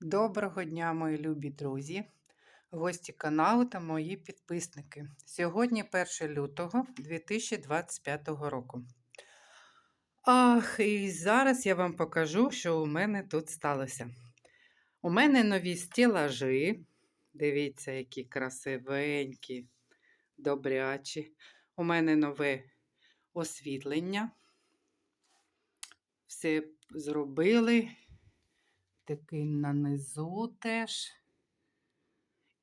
Доброго дня, мої любі друзі, гості каналу та мої підписники. Сьогодні 1 лютого 2025 року. Ах, і зараз я вам покажу, що у мене тут сталося. У мене нові стілажі. Дивіться, які красивенькі, добрячі. У мене нове освітлення. Все зробили такий нанизу теж.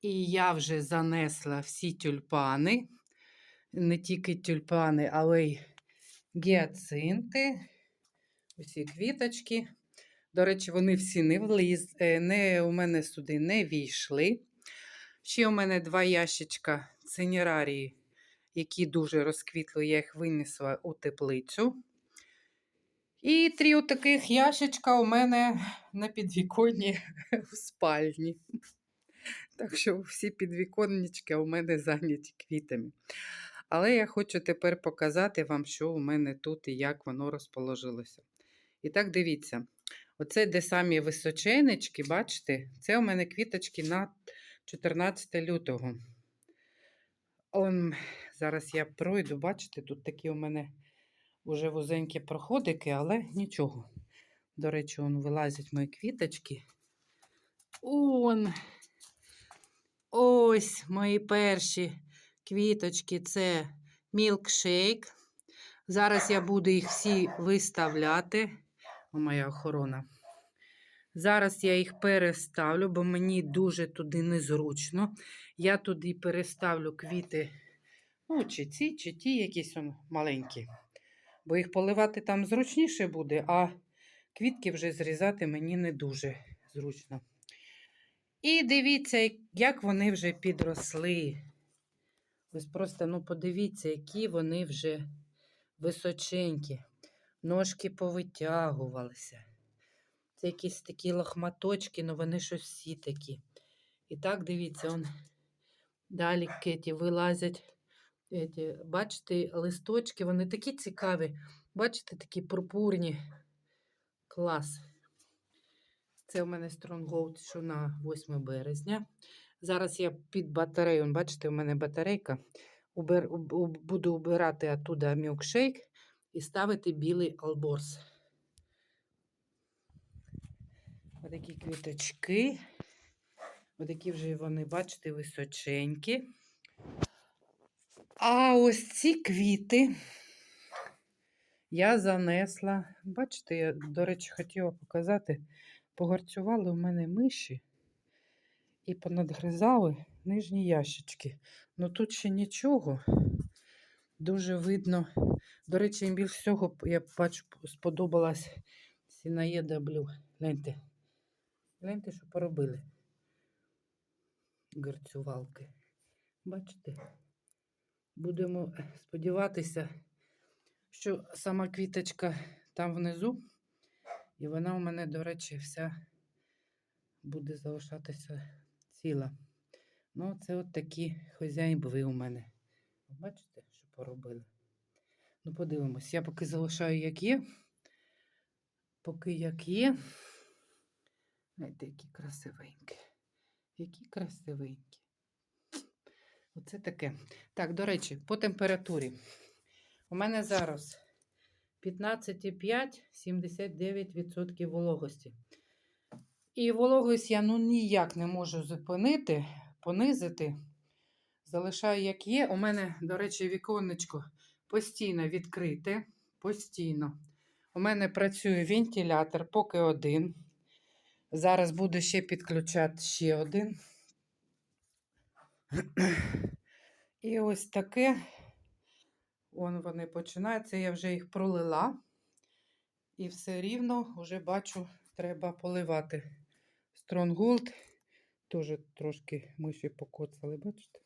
І я вже занесла всі тюльпани, не тільки тюльпани, але й гіацинти, усі квіточки. До речі, вони всі не вліз, е, не, у мене сюди не війшли. Ще у мене два ящичка цинерарії, які дуже розквітли, я їх винесла у теплицю. І три таких ящичка у мене на підвіконні в спальні. Так що всі підвіконнички у мене зайняті квітами. Але я хочу тепер показати вам, що у мене тут і як воно розположилося. І так, дивіться, оце де самі височенечки, бачите, це у мене квіточки на 14 лютого. Он, Зараз я пройду, бачите, тут такі у мене уже вузенькі проходики, але нічого. До речі, он вилазять мої квіточки. Он. Ось мої перші квіточки це мілкшейк. Зараз я буду їх всі виставляти. О, моя охорона. Зараз я їх переставлю, бо мені дуже туди незручно. Я туди переставлю квіти, ну, чи ці, чи ті, якісь он маленькі бо їх поливати там зручніше буде, а квітки вже зрізати мені не дуже зручно. І дивіться, як вони вже підросли. Ось просто ну, подивіться, які вони вже височенькі. Ножки повитягувалися. Це якісь такі лохматочки, ну вони щось всі такі. І так, дивіться, он далі кеті вилазять Эти, бачите, листочки, вони такі цікаві. Бачите, такі пурпурні. Клас. Це у мене Stronghold, що на 8 березня. Зараз я під батарею, бачите, у мене батарейка. Убер, буду убирати оттуда мілкшейк і ставити білий алборс. Ось такі квіточки. Ось такі вже вони, бачите, височенькі. А ось ці квіти я занесла. Бачите, я, до речі, хотіла показати, погорцювали у мене миші і понадгризали нижні ящички. Ну тут ще нічого. Дуже видно. До речі, їм більш всього, я бачу, сподобалась сінаєда блю. Гляньте. Гляньте, що поробили. Гарцювалки. Бачите? Будемо сподіватися, що сама квіточка там внизу, і вона у мене, до речі, вся буде залишатися ціла. Ну, це от такі хазяїни у мене. Бачите, що поробили? Ну, подивимось. Я поки залишаю, як є. Поки як є. Знаєте, які красивенькі. Які красивенькі. Оце таке. Так, до речі, по температурі. У мене зараз 15,5, 79% вологості. І вологість я ну ніяк не можу зупинити, понизити. Залишаю, як є. У мене, до речі, віконечко постійно відкрите. Постійно. У мене працює вентилятор, поки один. Зараз буду ще підключати ще один. І ось таке, вон вони починаються, я вже їх пролила. І все рівно вже бачу, треба поливати. Стронгулд. Теж трошки миші покоцали, бачите?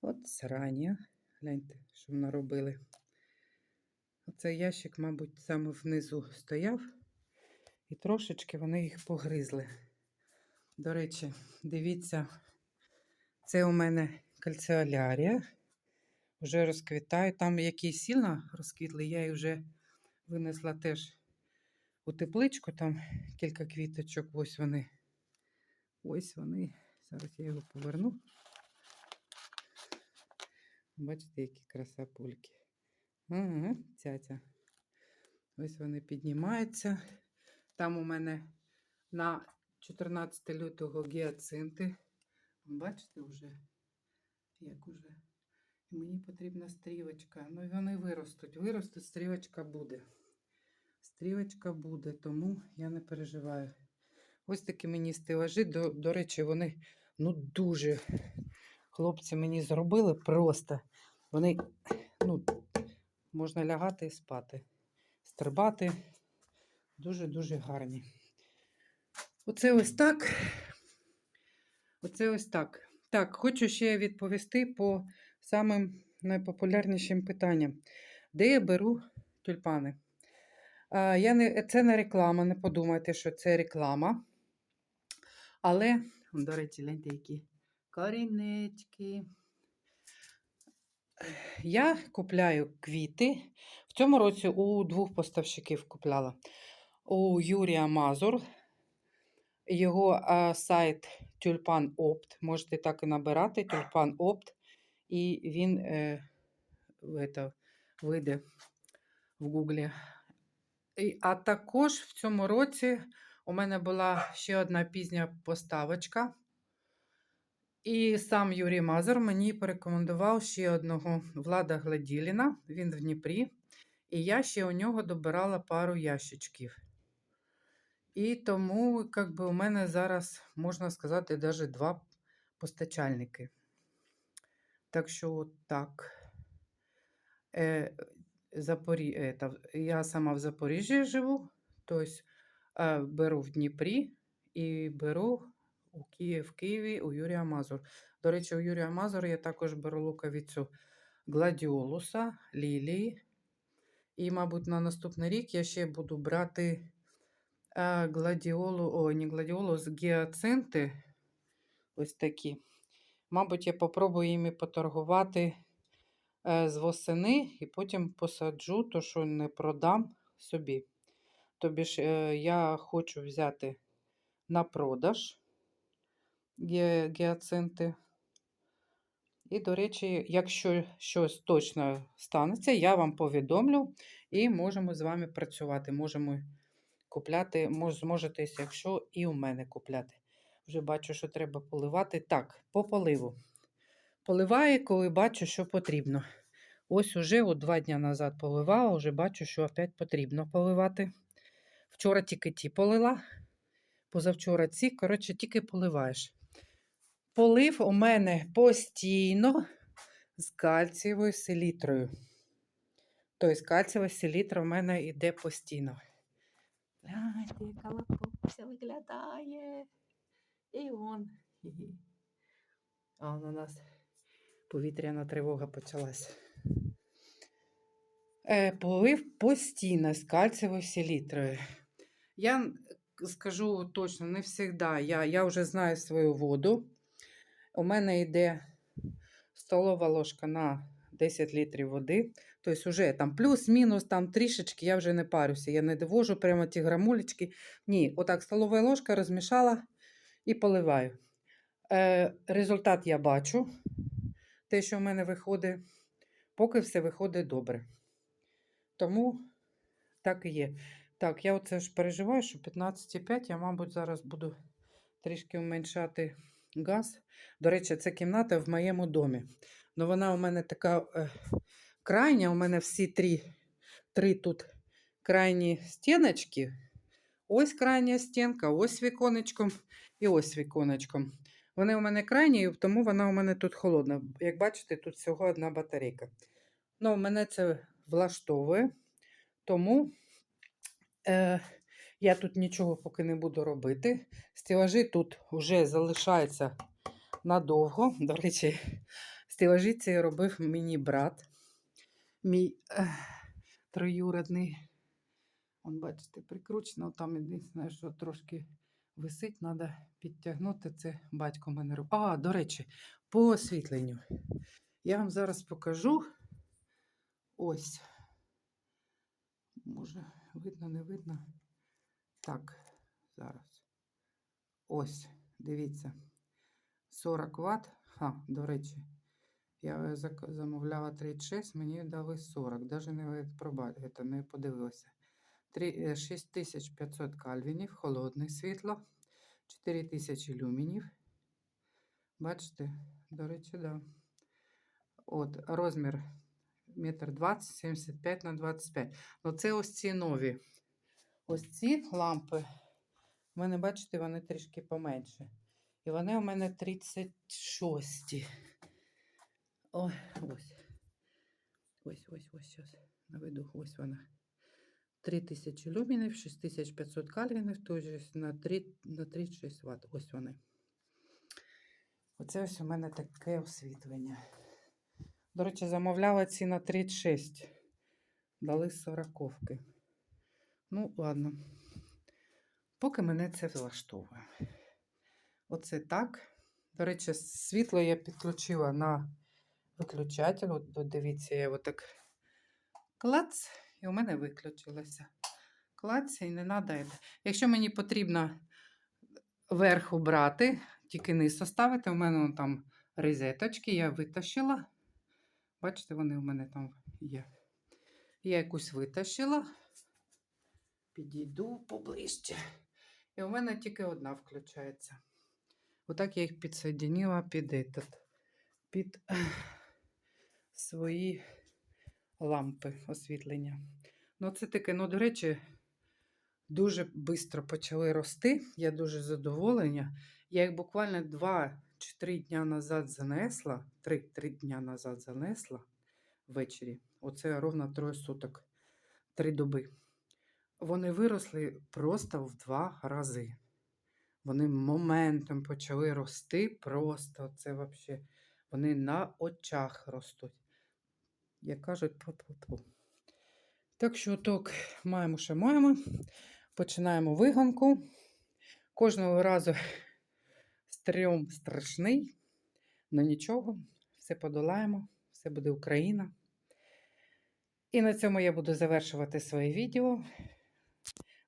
От срання. Гляньте, що наробили. Оцей ящик, мабуть, саме внизу стояв. І трошечки вони їх погризли. До речі, дивіться, це у мене кальціолярія. Вже розквітаю. Там які сильно розквітли, я їх вже винесла теж у тепличку, там кілька квіточок, ось вони Ось вони. Зараз я його поверну. Бачите, які красапульки. Ага, цяця. Ось вони піднімаються. Там у мене на 14 лютого гіацинти. Бачите вже, як уже. І мені потрібна стрілочка. Ну і вони виростуть. Виростуть, стрілочка буде. Стрілочка буде, тому я не переживаю. Ось такі мені стелажі. До, до речі, вони ну дуже хлопці мені зробили просто. Вони, ну, можна лягати і спати, стрибати. Дуже-дуже гарні. Оце ось так. Оце ось так. Так, хочу ще відповісти по самим найпопулярнішим питанням. Де я беру тюльпани? Я не, це не реклама, не подумайте, що це реклама. Але, до речі, гляньте, які корінечки. Я купляю квіти. В цьому році у двох поставщиків купляла. У Юрія Мазур. Його а, сайт Тюльпан Опт. Можете так і набирати Тюльпан Опт. І він е, это, вийде в Гуглі. А також в цьому році у мене була ще одна пізня поставочка. І сам Юрій Мазур мені порекомендував ще одного Влада Гладіліна. Він в Дніпрі. І я ще у нього добирала пару ящичків. І тому, як би, у мене зараз, можна сказати, навіть два постачальники. Так що, так. Е, Запорі... е, я сама в Запоріжжі живу, тобто е, беру в Дніпрі і беру у Києві, в Києві у Юрія Мазур. До речі, у Юрія Мазур я також беру луковицю гладіолуса, лілії. І, мабуть, на наступний рік я ще буду брати гладіолу, о, не гладіолус, гіацинти. Ось такі. Мабуть, я попробую їми поторгувати е, з восени і потім посаджу, то що не продам собі. Тобі ж е, я хочу взяти на продаж гіацинти. І, до речі, якщо щось точно станеться, я вам повідомлю і можемо з вами працювати. Можемо купляти, мож, зможете, якщо і у мене купляти. Вже бачу, що треба поливати. Так, по поливу. Поливаю, коли бачу, що потрібно. Ось уже от два дні назад поливала, вже бачу, що опять потрібно поливати. Вчора тільки ті полила, позавчора ці, коротше, тільки поливаєш. Полив у мене постійно з кальцієвою селітрою. Тобто кальцієва селітра у мене йде постійно. Гляньте, яка лапуся виглядає. І он. А у нас повітряна тривога почалась. Е, полив постійно з кальцієвою селітрою. Я скажу точно, не завжди. Я, я вже знаю свою воду. У мене йде столова ложка на 10 літрів води. Тобто, вже там плюс-мінус, там трішечки, я вже не парюся. Я не довожу прямо ті грамулечки. Ні, отак столова ложка розмішала і поливаю. Е, результат я бачу. Те, що в мене виходить, поки все виходить добре. Тому так і є. Так, я оце ж переживаю, що 15,5 я, мабуть, зараз буду трішки уменшати газ. До речі, це кімната в моєму домі. Ну, вона у мене така е, крайня, у мене всі три, три тут крайні стіночки. Ось крайня стінка, ось віконечком і ось віконечком. Вони у мене крайні, тому вона у мене тут холодна. Як бачите, тут всього одна батарейка. Ну, мене це влаштовує, тому е, я тут нічого поки не буду робити. Стелажі тут вже залишаються надовго. До речі, стелажі ці робив мені брат, мій е, троюродний. Он, бачите, прикручено. Там єдине, що трошки висить, треба підтягнути. Це батько мене робив. А, до речі, по освітленню. Я вам зараз покажу. Ось. Може, видно, не видно. Так, зараз. Ось. Дивіться. 40 Вт. А, до речі, я е, замовляла 36, мені дали 40. Даже не, це, не подивилася. Е, 6500 кальвінів, холодне світло, 4000 люмінів. Бачите? До речі, да. От, розмір метр 20, 75 на 25. Ну, це ось ці нові. Ось ці лампи. У мене, бачите, вони трішки поменше. І вони у мене 36. Ой, ось. Ось, ось, ось, зараз наведу. Ось вона. 3000 люмінів, 6500 кальвінів, тож на, 3, на 36 Вт. Ось вони. Оце ось у мене таке освітлення. До речі, замовляла ці на 36. Дали 40. Ну, ладно. Поки мене це влаштовує. Оце так. До речі, світло я підключила на виключатель. От от дивіться, я його так клац, і у мене виключилося. Клац, і не треба. Якщо мені потрібно верх убрати, тільки низ оставити, у мене там розеточки, я витащила. Бачите, вони у мене там є. Я якусь витащила. Підійду поближче. І у мене тільки одна включається. Отак я їх підсоединила під этот, під свої лампи освітлення. Ну, це таке, ну, до речі, дуже швидко почали рости. Я дуже задоволена. Я їх буквально 2 чи 3 дня назад занесла. 3, 3 дня назад занесла ввечері. Оце ровно троє суток, 3 доби. Вони виросли просто в два рази. Вони моментом почали рости просто. Це взагалі. Вони на очах ростуть. Як кажуть, пу-пу-пу. Так що так, маємо, що маємо. Починаємо вигонку. Кожного разу стрьом страшний, але нічого, все подолаємо, все буде Україна. І на цьому я буду завершувати своє відео.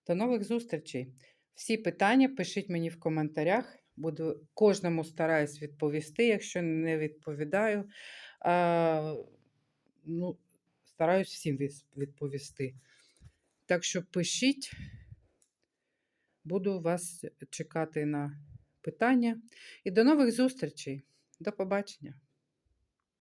До нових зустрічей! Всі питання пишіть мені в коментарях. Буду кожному стараюсь відповісти, якщо не відповідаю. Ну, стараюсь всім відповісти. Так що пишіть, буду вас чекати на питання. І до нових зустрічей. До побачення!